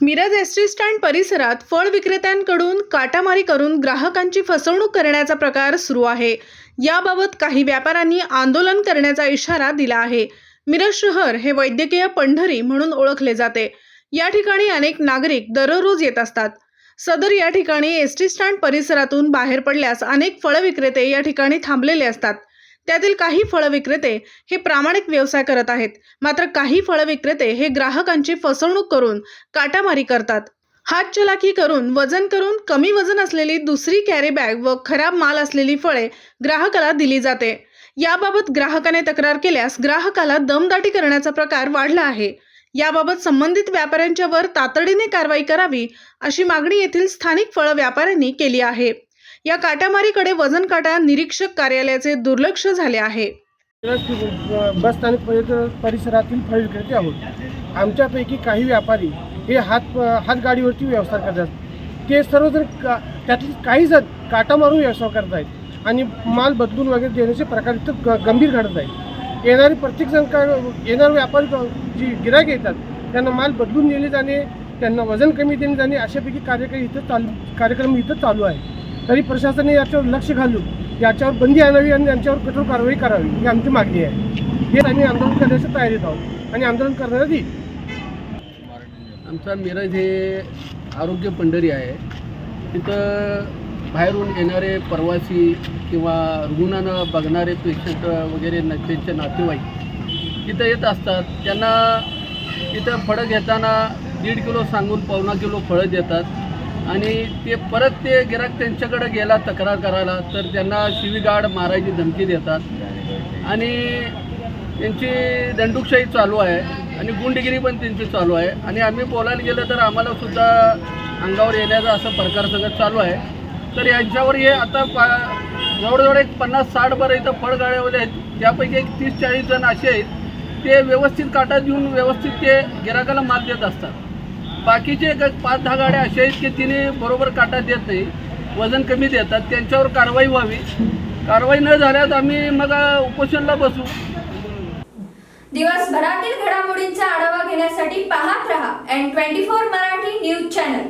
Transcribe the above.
Miraj ST stand परिसरात फळ विक्रेत्यांकडून काटामारी करून ग्राहकांची फसवणूक करण्याचा प्रकार सुरू आहे. याबाबत काही व्यापाऱ्यांनी आंदोलन करण्याचा इशारा दिला आहे. मिरज शहर हे वैद्यकीय पंढरी म्हणून ओळखले जाते. या ठिकाणी अनेक नागरिक दररोज येत असतात. सदर या ठिकाणी एसटी स्टँड परिसरातून बाहेर पडल्यास अनेक फळ विक्रेते या ठिकाणी थांबलेले असतात. त्यातील काही फळ विक्रेते हे प्रामाणिक व्यवसाय करत आहेत. मात्र काही फळ विक्रेते हे ग्राहकांची फसवणूक करून काटामारी करतात. हात चलाखी करून वजन करून कमी वजन असलेली दुसरी कॅरी बॅग व खराब माल असलेली फळे ग्राहकाला दिली जाते. याबाबत ग्राहकाने तक्रार केल्यास ग्राहकाला दमदाटी करण्याचा प्रकार वाढला आहे. याबाबत संबंधित व्यापाऱ्यांच्यावर तातडीने कारवाई करावी अशी मागणी येथील स्थानिक फळ व्यापाऱ्यांनी केली आहे. या काटामारीकडे वजन काटा निरीक्षक कार्यालयाचे दुर्लक्ष झाले आहे. बस स्थानक परिसरातील फळ विक्रेते आहोत. आमच्यापैकी काही व्यापारी हे हात हातगाडीवरती व्यवसाय करतात. ते सर्वजण का त्यातली काही जण काटा मारून व्यवसाय करत आहेत आणि माल बदलून वगैरे देण्याचे प्रकार इथं ग गंभीर घडत आहेत. येणारे प्रत्येकजण का येणारे व्यापारी जी गिरायक येतात त्यांना माल बदलून दिले जाणे त्यांना वजन कमी देणे जाणे अशापैकी कार्यक्रम इथं चालू कार्यक्रम इथं चालू आहे. तरी प्रशासनाने याच्यावर लक्ष घालून याच्यावर बंदी आणावी आणि यांच्यावर कठोर कारवाई करावी ही आमची मागणी आहे. हे आम्ही आंदोलन करण्याच्या तयारीत आहोत आणि आंदोलन करण्यात येईल आमचा मिरज हे आरोग्य पंढरी आहे. तिथं बाहेरून येणारे प्रवासी किंवा रुग्णांना बघणारे पेशंट वगैरे न त्यांचे नातेवाईक तिथं येत असतात. त्यांना तिथं फळं घेताना दीड किलो सांगून पावणा किलो फळं देतात. आणि ते परत ते गिराक त्यांच्याकडे गेला तक्रार करायला तर त्यांना शिवीगाड मारायची धमकी देतात. आणि त्यांची दंडुकशाही चालू आहे आणि गुंडगिरी पण त्यांची चालू आहे. आणि आम्ही बोलायला गेलं तर आम्हाला सुद्धा अंगावर येण्याचा असं प्रकार सगळं चालू आहे. तर यांच्यावर हे आता पा जवळजवळ एक पन्नास साठ बरं इथं फळगाड्यावाले आहेत. त्यापैकी एक तीस चाळीस जण असे आहेत. ते व्यवस्थित काटा देऊन व्यवस्थित ते गिराकाला माल देत असतात. बाकीचे एक पाच दहा गाड्या अशा आहेत की तिने बरोबर काटा देत नाही वजन कमी देतात त्यांच्यावर कारवाई व्हावी. कारवाई न झाल्यास आम्ही मग उपोषणला बसू. दिवसभरातील घडामोडींचा आढावा घेण्यासाठी पाहत रहा N twenty four Marathi news channel.